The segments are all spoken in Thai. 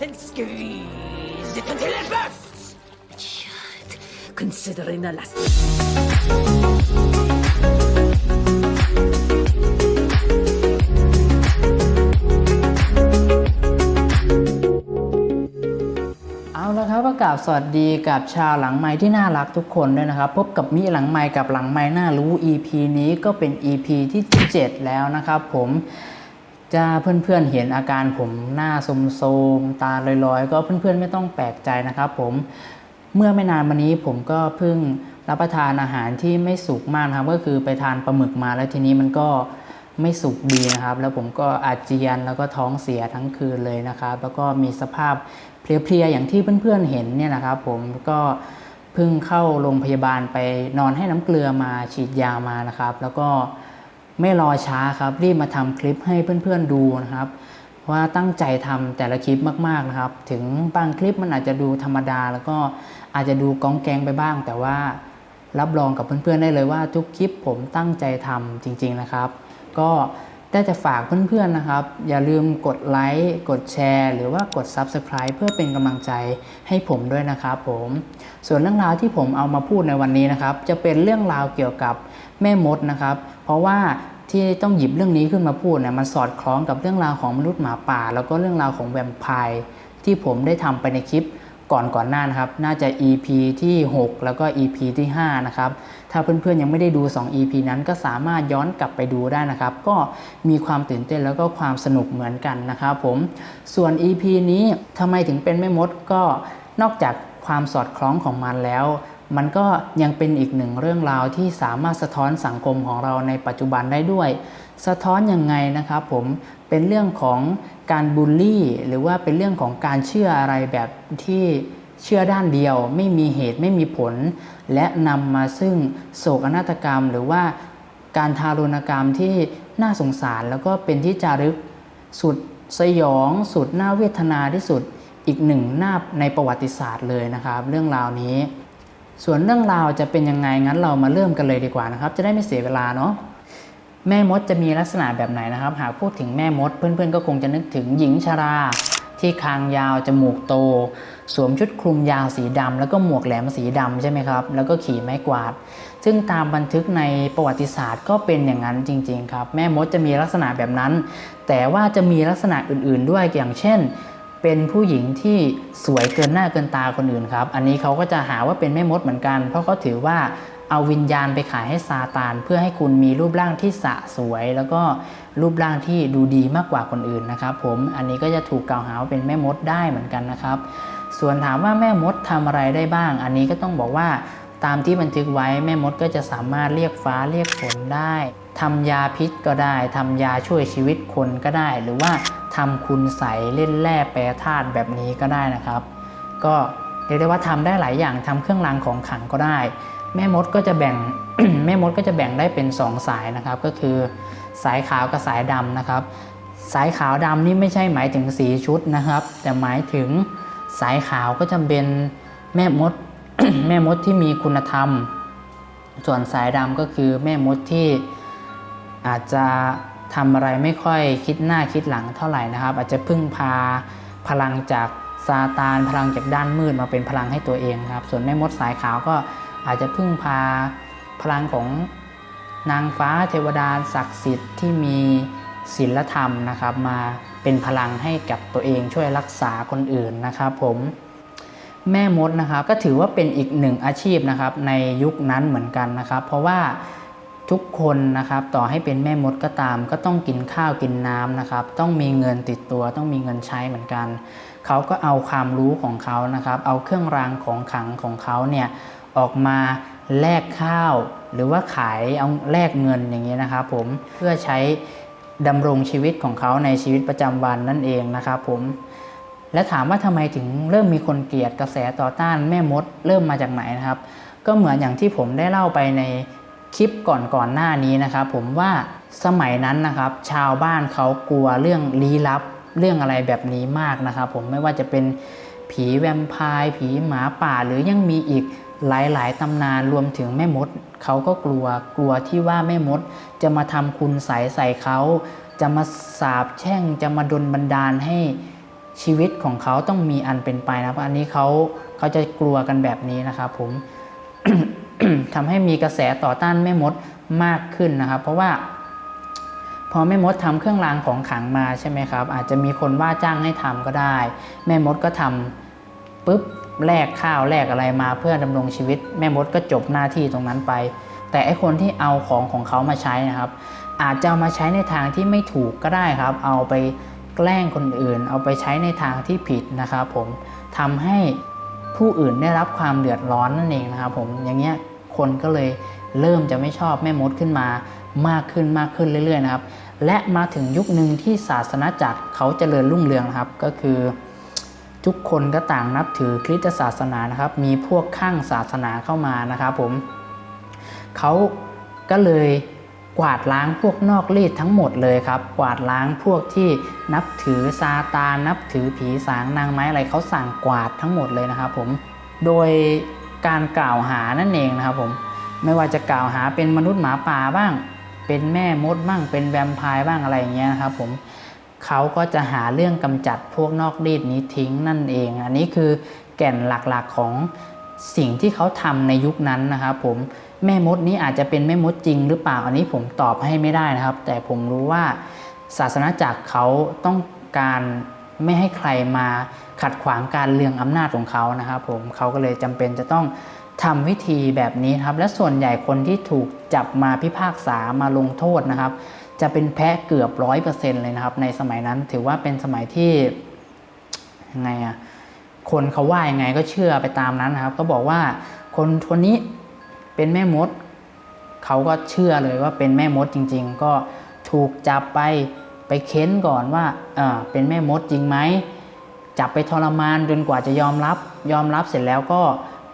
and squeeze it until it bursts. Shit. Considering the last. เอาละครับก็กราบสวัสดีกับชาวหลังไม้ที่น่ารักทุกคนด้วยนะครับ พบกับมิหลังไม้กับหลังไม้น่ารู้ EP นี้ก็เป็น EP ที่ 7 แล้วนะครับผม จะเพื่อนๆเห็นอาการผมหน้าโทรมๆตาลอยๆ ก็เพื่อนๆไม่ต้องแปลกใจนะครับผมเมื่อไม่นานมานี้ผมก็เพิ่งรับประทานอาหารที่ไม่สุกมากครับ ก็คือไปทานปลาหมึกมาแล้วทีนี้มันก็ไม่สุกดีนะครับ แล้วผมก็อาเจียนแล้วก็ท้องเสียทั้งคืนเลยนะครับ แล้วก็มีสภาพเพลียๆอย่างที่เพื่อนๆเห็นเนี่ยนะครับ ผมก็เพิ่งเข้าโรงพยาบาลไปนอนให้น้ำเกลือมาฉีดยามานะครับ แล้วก็ ไม่รอช้าครับ รีบมาทำคลิปให้เพื่อนๆดูนะครับ ว่าตั้งใจทำแต่ละคลิปมากๆนะครับ ถึงบางคลิปมันอาจจะดูธรรมดา แล้วก็อาจจะดูก้องแกงไปบ้าง แต่ว่ารับรองกับเพื่อนๆได้เลยว่าทุกคลิปผมตั้งใจทำจริง ๆนะครับ ก็ ได้จะฝากเพื่อนๆนะครับ อย่าลืมกดไลค์กดแชร์ หรือว่ากด Subscribe เพื่อเป็นกำลังใจให้ผมด้วยนะครับผมส่วนเรื่องราวที่ผมเอามาพูดในวันนี้นะครับ จะเป็นเรื่องราวเกี่ยวกับแม่มดนะครับ เพราะว่าที่ต้องหยิบเรื่องนี้ขึ้นมาพูดเนี่ยมันสอดคล้องกับเรื่องราวของมนุษย์หมาป่า แล้วก็เรื่องราวของแวมไพร์ที่ผมได้ทำไปในคลิปก่อนก่อนหน้านะครับ น่าจะ EP ที่ 6 แล้วก็ EP ที่ 5 นะครับ ถ้าเพื่อนๆยังไม่ได้ดู 2 EP นั้นก็สามารถย้อนกลับไปดูได้นะครับ ก็มีความตื่นเต้นแล้วก็ความสนุกเหมือนกันนะครับผมส่วน EP นี้ทำไมถึงเป็นแม่มดก็นอกจากความสอดคล้องของมันแล้ว มันก็ยังเป็นอีกหนึ่งเรื่องราวที่สามารถสะท้อนสังคมของเราในปัจจุบันได้ด้วย สะท้อนยังไงนะครับผมเป็นเรื่องของการบูลลี่ หรือว่าเป็นเรื่องของการเชื่ออะไรแบบที่ เชื่อด้านเดียวไม่มีเหตุไม่มีผล และนำมาซึ่งโศกนาฏกรรม หรือว่าการทารุณกรรมที่น่าสงสารแล้วก็เป็นที่จารึกสุดสยองสุดน่าเวทนาที่สุดอีกหนึ่งหน้าในประวัติศาสตร์เลยนะครับ เรื่องราวนี้ ส่วนเรื่องราวจะเป็นยังไงงั้นเรามาเริ่มกันเลยดีกว่านะครับ จะได้ไม่เสียเวลาเนาะแม่มดจะมีลักษณะแบบไหนนะครับ หากพูดถึงแม่มดเพื่อนๆก็คงจะนึกถึงหญิงชรา ที่คางยาวจมูกโต สวมชุดคลุมยาวสีดำแล้วก็หมวกแหลมสีดำใช่ไหมครับ แล้วก็ขี่ไม้กวาด ซึ่งตามบันทึกในประวัติศาสตร์ก็เป็นอย่างนั้นจริง ๆ ครับ แม่มดจะมีลักษณะแบบนั้น แต่ว่าจะมีลักษณะอื่น ๆ ด้วยอย่างเช่น เป็นผู้หญิงที่สวยเกินหน้าเกินตาคนอื่นครับ อันนี้เขาก็จะหาว่าเป็นแม่มดเหมือนกัน เพราะเขาถือว่าเอาวิญญาณไปขายให้ซาตานเพื่อให้คุณมีรูปร่างที่สะสวยแล้วก็ รูปร่างที่ดูดีมากกว่าคนอื่นนะครับ ผมอันนี้ก็จะถูกกล่าวหาว่าเป็นแม่มดได้เหมือนกันนะครับ ส่วนถามว่าแม่มดทำอะไรได้บ้าง อันนี้ก็ต้องบอกว่าตามที่บันทึกไว้แม่มดก็จะสามารถเรียกฟ้าเรียกฝนได้ทำยาพิษก็ได้ทำยาช่วยชีวิตคนก็ได้ หรือว่าทำคุณใสเล่นแร่แปรธาตุแบบนี้ก็ได้นะครับ ก็เรียกได้ว่าทำได้หลายอย่างทำเครื่องรางของขลังก็ได้ แม่มดก็จะแบ่งแม่มดก็จะแบ่งได้เป็น 2 สายนะครับ ก็คือสายขาวกับสายดำนะครับ สายขาวดำนี่ไม่ใช่หมายถึงสีชุดนะครับ แต่หมายถึงสายขาวก็จะเป็นแม่มดแม่มดที่มีคุณธรรม ส่วนสายดำก็คือแม่มดที่อาจจะทำอะไรไม่ค่อยคิดหน้าคิดหลังเท่าไหร่นะครับ อาจจะพึ่งพาพลังจากซาตานพลังจากด้านมืดมาเป็นพลังให้ตัวเองครับ ส่วนแม่มดสายขาวก็ อาจจะพึ่งพาพลังของนางฟ้าเทวดาศักดิ์สิทธิ์ที่มีศีลธรรมนะครับ มาเป็นพลังให้กับตัวเองช่วยรักษาคนอื่นนะครับ ผมแม่มดนะครับก็ถือว่าเป็นอีกหนึ่งอาชีพนะครับ ในยุคนั้นเหมือนกันนะครับ เพราะว่าทุกคนนะครับต่อให้เป็นแม่มดก็ตาม ก็ต้องกินข้าวกินน้ำนะครับ ต้องมีเงินติดตัว ต้องมีเงินใช้เหมือนกัน เขาก็เอาความรู้ของเขานะครับ เอาเครื่องรางของขังของเขาเนี่ย ออกมาแลกข้าว หรือว่าขายเอาแลกเงินอย่างนี้ยนะครับผมเพื่อใช้ดำรงชีวิตของเขาในชีวิตประจำวันนั่นเองนะครับผมและถามว่าทำไมถึงเริ่มมีคนเกลียดกระแสต่อต้านแม่มดเริ่มมาจากไหนนะครับ ก็เหมือนอย่างที่ผมได้เล่าไปในคลิปก่อนก่อนหน้านี้นะครับ ผมว่าสมัยนั้นนะครับ ชาวบ้านเขากลัวเรื่องลี้ลับเรื่องอะไรแบบนี้มากนะครับ ผมไม่ว่าจะเป็นผีแวมไพร์ผีหมาป่าหรือยังมีอีก หลายๆตำนานรวมถึงแม่มดเขาก็กลัวกลัวที่ว่าแม่มดจะมาทำคุณใสใส่เขาจะมาสาบแช่งจะมาดลบันดาลให้ชีวิตของเขาต้องมีอันเป็นไปนะครับอันนี้เขาเขาจะกลัวกันแบบนี้นะครับผมทำให้มีกระแสต่อต้านแม่มดมากขึ้นนะครับ เพราะว่าพอแม่มดทำเครื่องรางของขลังมาใช่ไหมครับ อาจจะมีคนว่าจ้างให้ทำก็ได้ แม่มดก็ทำปุ๊บ แลกข้าวแลกอะไรมาเพื่อดำรงชีวิต แม่มดก็จบหน้าที่ตรงนั้นไป แต่ไอคนที่เอาของของเขามาใช้นะครับ อาจจะเอามาใช้ในทางที่ไม่ถูกก็ได้ครับ เอาไปแกล้งคนอื่น เอาไปใช้ในทางที่ผิดนะครับผมทำให้ผู้อื่นได้รับความเดือดร้อนนั่นเองนะครับผมอย่างเงี้ยคนก็เลยเริ่มจะไม่ชอบแม่มดขึ้นมามากขึ้นมากขึ้นเรื่อยๆนะครับ และมาถึงยุคหนึ่งที่ศาสนาจักรเขาเจริญรุ่งเรืองครับก็คือ ทุกคนก็ต่างนับถือคริสตศาสนานะครับ มีพวกข้างศาสนาเข้ามานะครับผมเขาก็เลยกวาดล้างพวกนอกรีดทั้งหมดเลยครับ กวาดล้างพวกที่นับถือซาตานนับถือผีสางนางไม้อะไรเขาสั่งกวาดทั้งหมดเลยนะครับผมโดยการกล่าวหานั่นเองนะครับผมไม่ว่าจะกล่าวหาเป็นมนุษย์หมาป่าบ้าง เป็นแม่มดบ้างเป็นแวมไพร์บ้างอะไรอย่างเงี้ยนะครับผม เขาก็จะหาเรื่องกำจัดพวกนอกรีดนี้ทิ้งนั่นเอง อันนี้คือแก่นหลักๆของสิ่งที่เขาทำในยุคนั้นนะครับผมแม่มดนี้อาจจะเป็นแม่มดจริงหรือเปล่าอันนี้ผมตอบให้ไม่ได้นะครับ แต่ผมรู้ว่าศาสนาจักรเขาต้องการไม่ให้ใครมาขัดขวางการเลืองอำนาจของเขานะครับผมเขาก็เลยจำเป็นจะต้องทำวิธีแบบนี้ครับ และส่วนใหญ่คนที่ถูกจับมาพิพากษามาลงโทษนะครับ จะเป็นแพ้เกือบร้อยเปอร์เซ็นต์เลยนะครับ ในสมัยนั้นถือว่าเป็นสมัยที่ยังไงอะคนเขาว่ายังไงก็เชื่อไปตามนั้นนะครับ ก็บอกว่าคนคนนี้เป็นแม่มดเขาก็เชื่อเลยว่าเป็นแม่มดจริง ๆ ก็ถูกจับไปไปเค้นก่อนว่าเออเป็นแม่มดจริงไหมจับไปทรมานจนกว่าจะยอมรับ ยอมรับเสร็จแล้วก็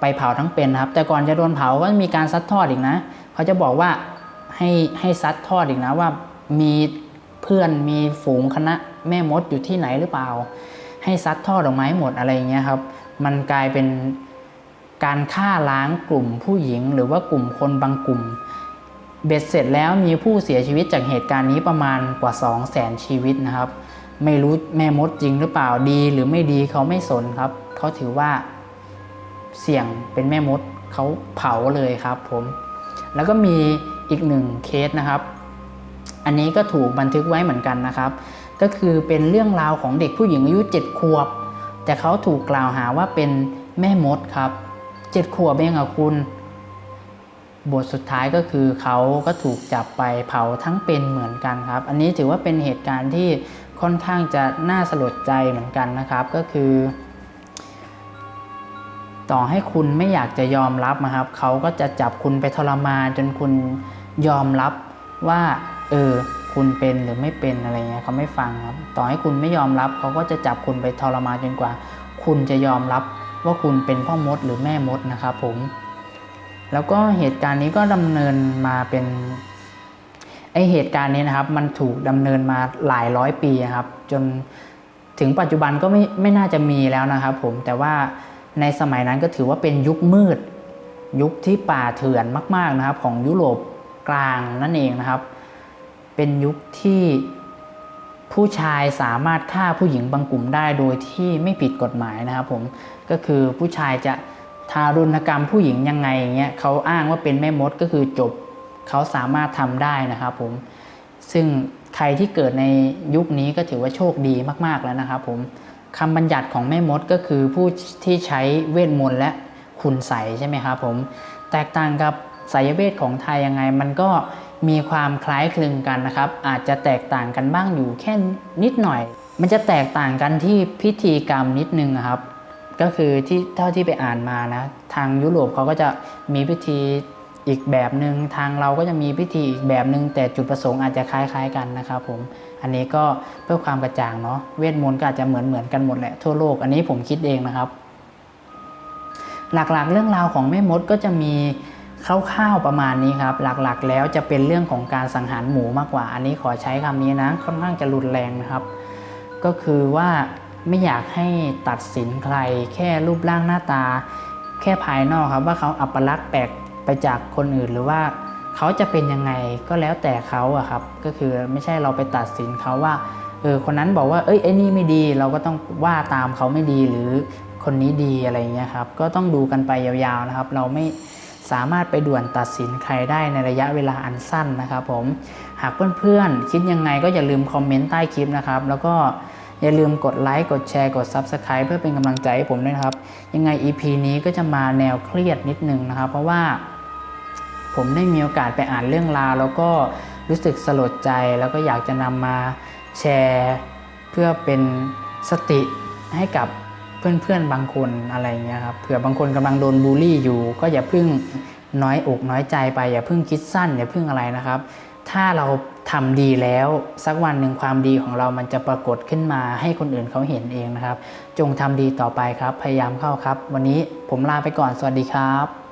ไปเผาทั้งเป็นครับ แต่ก่อนจะโดนเผาก็มีการซัดทอดอีกนะ เขาจะบอกว่าให้ให้ซัดทอดอีกนะว่า มีเพื่อนมีฝูงคณะแม่มดอยู่ที่ไหนหรือเปล่า ให้ซัดทอดออกมาให้หมดอะไรอย่างเงี้ยครับ มันกลายเป็นการฆ่าล้างกลุ่มผู้หญิง หรือว่ากลุ่มคนบางกลุ่ม เบ็ดเสร็จแล้วมีผู้เสียชีวิตจากเหตุการณ์นี้ประมาณกว่า 2 0 0แสนชีวิตนะครับ ไม่รู้แม่มดจริงหรือเปล่าดี หรือไม่ดีเขาไม่สนครับ เขาถือว่าเสี่ยงเป็นแม่มดเขาเผาเลยครับผม แล้วก็มีอีกหนึ่งเคสนะครับ อันนี้ก็ถูกบันทึกไว้เหมือนกันนะครับ ก็คือเป็นเรื่องราวของเด็กผู้หญิงอายุ 7 ขวบ แต่เขาถูกกล่าวหาว่าเป็นแม่มดครับ 7 ขวบเองอะคุณ บทสุดท้ายก็คือเขาก็ถูกจับไปเผาทั้งเป็นเหมือนกันครับ อันนี้ถือว่าเป็นเหตุการณ์ที่ค่อนข้างจะน่าสลดใจเหมือนกันนะครับ ก็คือ ต่อให้คุณไม่อยากจะยอมรับนะครับ เขาก็จะจับคุณไปทรมานจนคุณยอมรับว่า เออ คุณเป็นหรือไม่เป็นอะไรเงี้ยเขาไม่ฟังครับ ต่อให้คุณไม่ยอมรับเขาก็จะจับคุณไปทรมานจนกว่า คุณจะยอมรับว่าคุณเป็นพ่อมดหรือแม่มดนะครับผม แล้วก็เหตุการณ์นี้ก็ดำเนินมาเป็นไอเหตุการณ์นี้นะครับ มันถูกดำเนินมาหลายร้อยปีครับ จนถึงปัจจุบันก็ไม่ไม่น่าจะมีแล้วนะครับผมแต่ว่าในสมัยนั้นก็ถือว่าเป็นยุคมืด ยุคที่ป่าเถื่อนมาก ๆนะครับ ของยุโรปกลางนั่นเองนะครับ เป็นยุคที่ผู้ชายสามารถฆ่าผู้หญิงบางกลุ่มได้โดยที่ไม่ผิดกฎหมายนะครับผมก็คือผู้ชายจะทารุณกรรมผู้หญิงยังไงอย่างเงี้ยเขาอ้างว่าเป็นแม่มดก็คือจบเขาสามารถทำได้นะครับผมซึ่งใครที่เกิดในยุคนี้ก็ถือว่าโชคดีมากๆแล้วนะครับผมคำบัญญัติของแม่มดก็คือผู้ที่ใช้เวทมนต์และคุณใสใช่ไหมครับผมแตกต่างกับไสยเวทของไทยยังไงมันก็ มีความคล้ายคลึงกันนะครับ อาจจะแตกต่างกันบ้างอยู่แค่นิดหน่อย มันจะแตกต่างกันที่พิธีกรรมนิดนึงอะครับ ก็คือที่เท่าที่ไปอ่านมานะ ทางยุโรปเขาก็จะมีพิธีอีกแบบหนึง่งทางเราก็จะมีพิธีอีกแบบหนึง่งแต่จุดประสงค์อาจจะคล้ายๆกันนะครับผมอันนี้ก็เพื่อความกระจ่างเนาะเวทมนต์ก็อาจจะเหมือนเหมือนกันหมดแหละทั่วโลกอันนี้ผมคิดเองนะครับ หลักๆเรื่องราวของแม่มดก็จะมี คร่าวๆประมาณนี้ครับหลักๆ แล้วจะเป็นเรื่องของการสังหารหมูมากกว่า อันนี้ขอใช้คำนี้นะค่อนข้างจะรุนแรงนะครับ ก็คือว่าไม่อยากให้ตัดสินใครแค่รูปร่างหน้าตา แค่ภายนอกครับว่าเขาอัปลักษณ์แปลกไปจากคนอื่นหรือว่าเขาจะเป็นยังไงก็แล้วแต่เขาอะครับ ก็คือไม่ใช่เราไปตัดสินเขาว่าเออคนนั้นบอกว่าเอ้ยไอ้นี่ไม่ดีเราก็ต้องว่าตามเขาไม่ดีหรือคนนี้ดีอะไรเงี้ยครับ ก็ต้องดูกันไปยาวๆนะครับ เราไม่ สามารถไปด่วนตัดสินใครได้ในระยะเวลาอันสั้นนะครับผมหากเพื่อนๆ คิดยังไงก็อย่าลืมคอมเมนต์ใต้คลิปนะครับ แล้วก็อย่าลืมกดไลค์กดแชร์กด Subscribe เพื่อเป็นกำลังใจให้ผมด้วยนะครับ ยังไง EP นี้ก็จะมาแนวเครียดนิดนึงนะครับ เพราะว่าผมได้มีโอกาสไปอ่านเรื่องราว แล้วก็รู้สึกสลดใจแล้วก็อยากจะนำมาแชร์ เพื่อเป็นสติให้กับ เพื่อนๆบางคนอะไรเงี้ยครับเผื่อบางคนกำลังโดนบูลลี่อยู่ ก็อย่าเพิ่งน้อยอกน้อยใจไป อย่าเพิ่งคิดสั้นอย่าเพิ่งอะไรนะครับ ถ้าเราทำดีแล้วสักวันหนึ่งความดีของเรามันจะปรากฏขึ้นมาให้คนอื่นเขาเห็นเองนะครับ จงทำดีต่อไปครับ พยายามเข้าครับ วันนี้ผมลาไปก่อนสวัสดีครับ